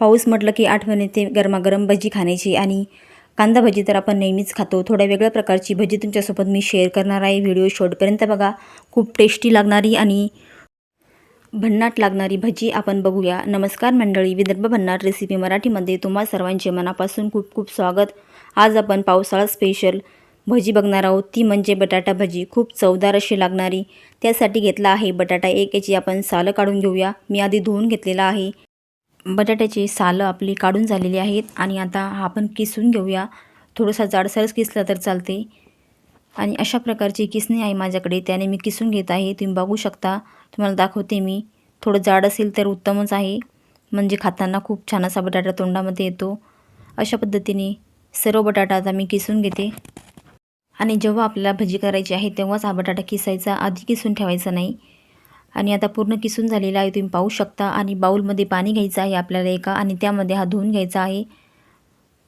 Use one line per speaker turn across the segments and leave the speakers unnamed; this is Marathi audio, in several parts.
पाऊस म्हटलं की आठवण येते गरमागरम भजी खाण्याची आणि कांदा भजी तर आपण नेहमीच खातो. थोड्या वेगळ्या प्रकारची भजी तुमच्यासोबत मी शेअर करणार आहे. व्हिडिओ शेवटपर्यंत बघा. खूप टेस्टी लागणारी आणि भन्नाट लागणारी भजी आपण बघूया. नमस्कार मंडळी. विदर्भ भन्नाट रेसिपी मराठीमध्ये तुम्हा सर्वांचे मनापासून खूप खूप स्वागत. आज आपण पावसाळा स्पेशल भजी बघणार आहोत. ती म्हणजे बटाटा भजी. खूप चवदार अशी लागणारी. त्यासाठी घेतला आहे बटाटा एक. याची आपण सालं काढून घेऊया. मी आधी धुवून घेतलेला आहे. बटाट्याची सालं आपली काढून झालेली आहेत आणि आता हा आपण किसून घेऊया. थोडासा जाडसरच किसला तर चालते. आणि अशा प्रकारची किसणी आहे माझ्याकडे. त्याने मी किसून घेत आहे. तुम्ही बघू शकता. तुम्हाला दाखवते मी. थोडं जाड असेल तर उत्तमच आहे. म्हणजे खाताना खूप छान असा बटाटा तोंडामध्ये येतो. अशा पद्धतीने सर्व बटाटा आता मी किसून घेते. आणि जेव्हा आपल्याला भजी करायची आहे तेव्हाच हा बटाटा किसायचा. आधी किसून ठेवायचा नाही. आणि आता पूर्ण किसून झालेला आहे. तुम्ही पाहू शकता. आणि बाऊलमध्ये पाणी घ्यायचं आहे आपल्याला एका. आणि त्यामध्ये हा धुवून घ्यायचा आहे.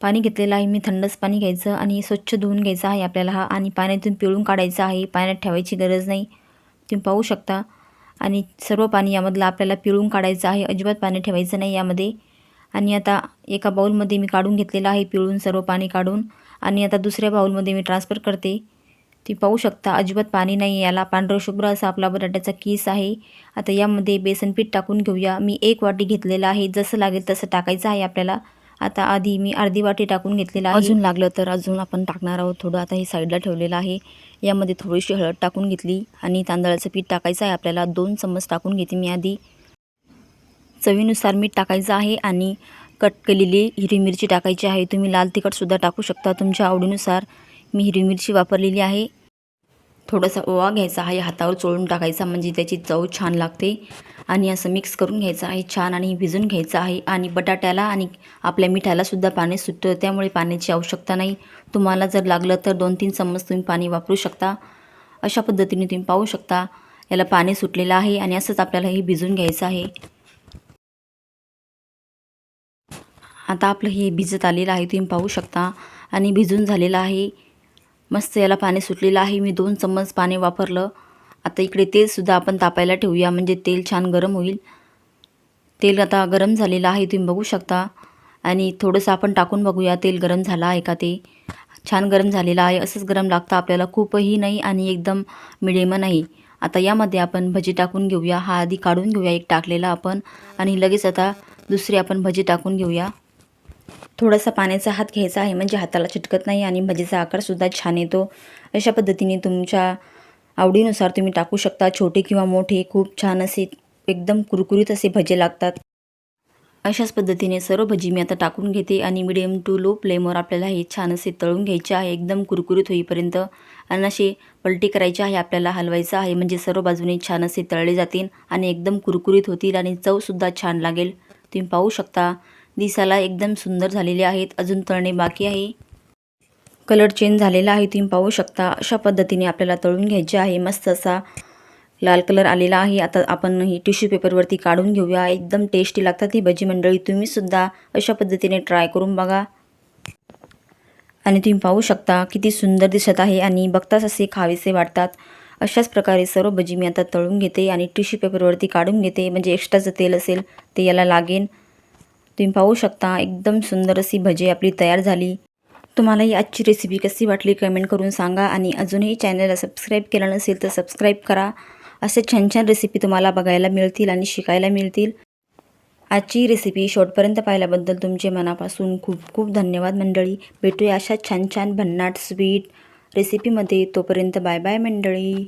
पाणी घेतलेलं आहे. मी थंडच पाणी घ्यायचं. आणि स्वच्छ धुवून घ्यायचा आहे आपल्याला हा. आणि पाण्यातून पिळून काढायचा आहे. पाण्यात ठेवायची गरज नाही. तुम्ही पाहू शकता. आणि सर्व पाणी यामधलं आपल्याला पिळून काढायचं आहे. अजिबात पाणी ठेवायचं नाही यामध्ये. आणि आता एका बाऊलमध्ये मी काढून घेतलेलं आहे पिळून सर्व पाणी काढून. आणि आता दुसऱ्या बाऊलमध्ये मी ट्रान्सफर करते. ती पाहू शकता. अजिबात पाणी नाही याला. पांढरं शुभ्र असा आपला बटाट्याचा किस आहे. आता यामध्ये बेसन पीठ टाकून घेऊया. मी एक वाटी घेतलेला आहे. जसं लागेल तसं टाकायचं आहे आपल्याला. आता आधी मी अर्धी वाटी टाकून घेतलेलं आहे. अजून लागलं तर अजून आपण टाकणार आहोत. थोडं आता हे साईडला ठेवलेलं आहे. यामध्ये थोडीशी हळद टाकून घेतली आणि तांदळाचं पीठ टाकायचं आहे. आपल्याला दोन चम्मच टाकून घेते मी आधी. चवीनुसार मीठ टाकायचं आहे आणि कट केलेली हिरवी मिरची टाकायची आहे. तुम्ही लाल तिखटसुद्धा टाकू शकता. तुमच्या आवडीनुसार. मी हिरवी मिरची वापरलेली आहे. थोडासा ओवा घ्यायचा आहे हातावर चोळून टाकायचा म्हणजे त्याची चव छान लागते. आणि असं मिक्स करून घ्यायचं आहे छान आणि भिजून घ्यायचं आहे. आणि बटाट्याला आणि आपल्या मिठालासुद्धा पाणी सुटतं त्यामुळे पाण्याची आवश्यकता नाही. तुम्हाला जर लागलं तर दोन तीन चम्मच तुम्ही पाणी वापरू शकता. अशा पद्धतीने तुम्ही पाहू शकता. याला पाणी सुटलेलं आहे आणि असंच आपल्याला हे भिजून घ्यायचं आहे. आता आपलं हे भिजत आलेलं आहे तुम्ही पाहू शकता. आणि भिजून झालेलं आहे. मस्त याला पाणी सुटलेलं आहे. मी दोन चम्मच पाणी वापरलं. आता इकडे तेलसुद्धा आपण तापायला ठेवूया. म्हणजे तेल छान गरम होईल. तेल आता गरम झालेलं आहे. तुम्ही बघू शकता. आणि थोडंसं आपण टाकून बघूया. तेल गरम झालं आहे का ते? छान गरम झालेलं आहे. असंच गरम लागतं आपल्याला. खूपही नाही आणि एकदम मिडियम नाही. आता यामध्ये आपण भजी टाकून घेऊया. हा आधी काढून घेऊया. एक टाकलेला आपण. आणि लगेच आता दुसरी आपण भजी टाकून घेऊया. थोडासा पाण्याचा हात घ्यायचा आहे म्हणजे हाताला चिटकत नाही आणि भजीचा आकारसुद्धा छान येतो. अशा पद्धतीने तुमच्या आवडीनुसार तुम्ही टाकू शकता. छोटे किंवा मोठे खूप छान असे एकदम कुरकुरीत असे भजे लागतात. अशाच पद्धतीने सर्व भजी मी आता टाकून घेते आणि मिडियम टू लो फ्लेमवर आपल्याला हे छान असे तळून घ्यायचे आहे. एकदम कुरकुरीत होईपर्यंत आणि असे पलटी करायची आहे आपल्याला हलवायचं आहे म्हणजे सर्व बाजूने छान असे तळले जातील आणि एकदम कुरकुरीत होतील आणि चवसुद्धा छान लागेल. तुम्ही पाहू शकता. दिसायला एकदम सुंदर झालेले आहेत. अजून तळणे बाकी आहे. कलर चेंज झालेला आहे. तुम्ही पाहू शकता अशा पद्धतीने आपल्याला तळून घ्यायचे आहे. मस्त असा लाल कलर आलेला आहे. आता आपण ही टिश्यू पेपरवरती काढून घेऊया. एकदम टेस्टी लागतात ही भजी मंडळी. तुम्हीसुद्धा अशा पद्धतीने ट्राय करून बघा. आणि तुम्ही पाहू शकता किती सुंदर दिसत आहे आणि बघताच असे खावेसे वाटतात. अशाच प्रकारे सर्व भजी मी आता तळून घेते आणि टिश्यू पेपरवरती काढून घेते. म्हणजे एक्स्ट्राचं तेल असेल ते याला लागेल तुम्ही पाहू शकता एकदम सुंदर अशी भजी आपली तयार झाली. तुम्हाला ही आजची रेसिपी कशी वाटली कमेंट करून सांगा आणि अजूनही चॅनलला सबस्क्राईब केलं नसेल तर सबस्क्राईब करा. असे छान छान रेसिपी तुम्हाला बघायला मिळतील आणि शिकायला मिळतील. आजची रेसिपी शेवटपर्यंत पाहिल्याबद्दल तुमचे मनापासून खूप खूप धन्यवाद मंडळी. भेटूया अशा छान छान भन्नाट स्वीट रेसिपीमध्ये तोपर्यंत बाय बाय मंडळी.